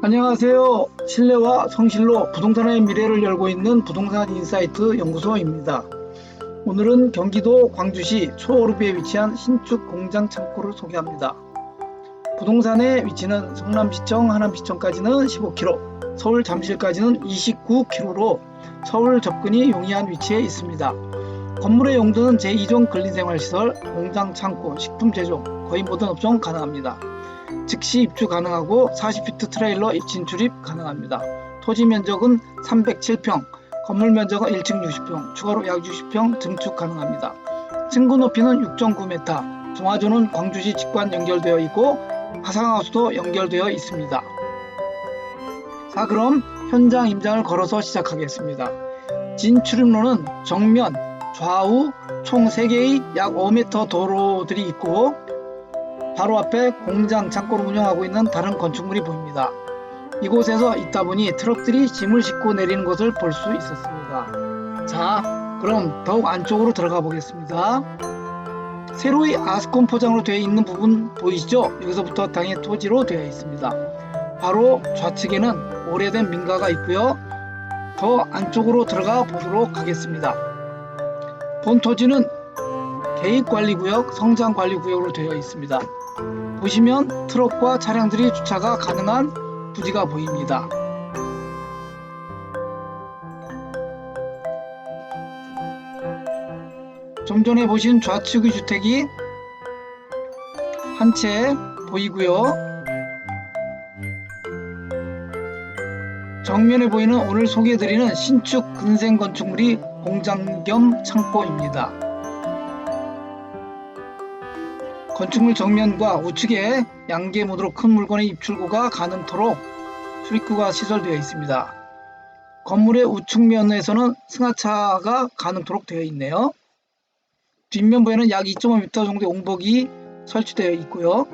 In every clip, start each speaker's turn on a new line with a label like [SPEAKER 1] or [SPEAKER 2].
[SPEAKER 1] 안녕하세요. 실내와 성실로 부동산의 미래를 열고 있는 부동산 인사이트 연구소입니다. 오늘은 경기도 광주시 초오르비에 위치한 신축 공장 창고를 소개합니다. 부동산의 위치는 성남시청, 하남시청까지는 15km, 서울 잠실까지는 29km로 서울 접근이 용이한 위치에 있습니다. 건물의 용도는 제2종 근린생활시설, 공장 창고, 식품 제조, 거의 모든 업종 가능합니다. 즉시 입주 가능하고 40피트 트레일러 입진 출입 가능합니다. 토지 면적은 307평, 건물 면적은 1층 60평, 추가로 약 60평 증축 가능합니다. 층고 높이는 6.9m, 종화조는 광주시 직관 연결되어 있고 화상하우스도 연결되어 있습니다. 자 그럼 현장 임장을 걸어서 시작하겠습니다. 진출입로는 정면, 좌우 총 3개의 약 5m 도로들이 있고 바로 앞에 공장 창고를 운영하고 있는 다른 건축물이 보입니다. 이곳에서 있다 보니 트럭들이 짐을 싣고 내리는 것을 볼 수 있었습니다. 자, 그럼 더욱 안쪽으로 들어가 보겠습니다. 세로의 아스콘 포장으로 되어 있는 부분 보이시죠? 여기서부터 땅의 토지로 되어 있습니다. 바로 좌측에는 오래된 민가가 있고요. 더 안쪽으로 들어가 보도록 하겠습니다. 본 토지는 개입관리구역, 성장관리구역으로 되어 있습니다. 보시면 트럭과 차량들이 주차가 가능한 부지가 보입니다. 좀 전에 보신 좌측의 주택이 한 채 보이고요. 정면에 보이는 오늘 소개해드리는 신축 근생 건축물이 공장 겸 창고입니다. 건축물 정면과 우측에 양계문으로 큰 물건의 입출구가 가능토록 출입구가 시설되어 있습니다. 건물의 우측면에서는 승하차가 가능토록 되어 있네요. 뒷면부에는 약 2.5m 정도의 옹복이 설치되어 있고요.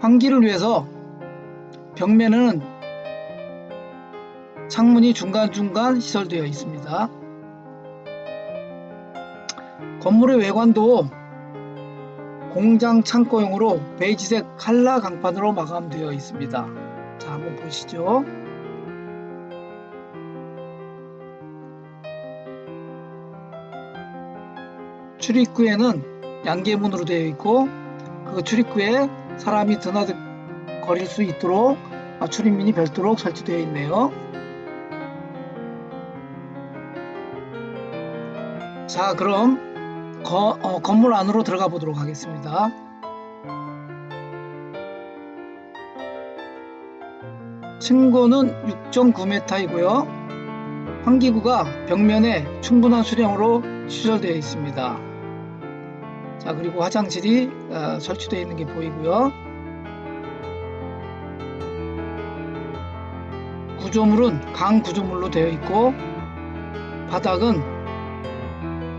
[SPEAKER 1] 환기를 위해서 벽면에는 창문이 중간중간 시설되어 있습니다. 건물의 외관도 공장 창고용으로 베이지색 칼라 강판으로 마감되어 있습니다. 자, 한번 보시죠. 출입구에는 양계문으로 되어 있고 그 출입구에 사람이 드나들 거릴 수 있도록 아, 출입문이 별도로 설치되어 있네요. 자, 그럼 거- 어, 건물 안으로 들어가 보도록 하겠습니다. 층고는 6.9m이고요. 환기구가 벽면에 충분한 수량으로 시설되어 있습니다. 자, 그리고 화장실이 어, 설치되어 있는 게 보이고요. 구조물은 강 구조물로 되어 있고 바닥은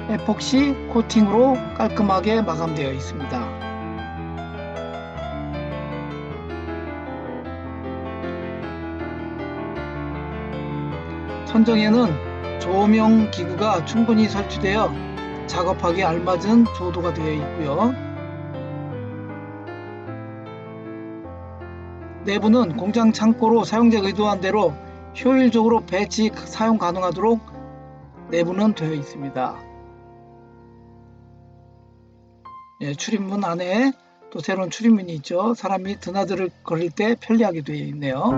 [SPEAKER 1] 에폭시 코팅으로 깔끔하게 마감되어 있습니다. 천정에는 조명 기구가 충분히 설치되어 작업하기에 알맞은 조도가 되어 있고요. 내부는 공장 창고로 사용자가 의도한 대로 효율적으로 배치 사용 가능하도록 내부는 되어 있습니다. 예, 출입문 안에 또 새로운 출입문이 있죠. 사람이 드나들을 걸릴 때 편리하게 되어 있네요.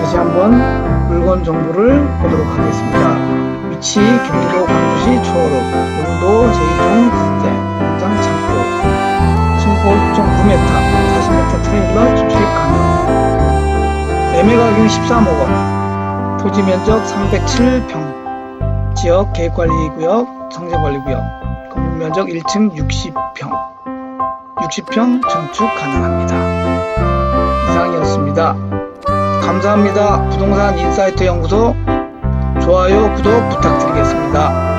[SPEAKER 1] 다시 한번 물건 정보를 보도록 하겠습니다. 위치 경기도 광주시 초월읍 용도 제2종 군대 공장 창고 층고 6.9m 40m 트레일러 출입 가능 매매 가격 13억 토지 면적 307평 지역 계획관리구역 성장관리구역 건물 면적 1층 60평 60평 증축 가능합니다. 이상이었습니다. 감사합니다. 부동산 인사이트 연구소 좋아요, 구독 부탁드리겠습니다.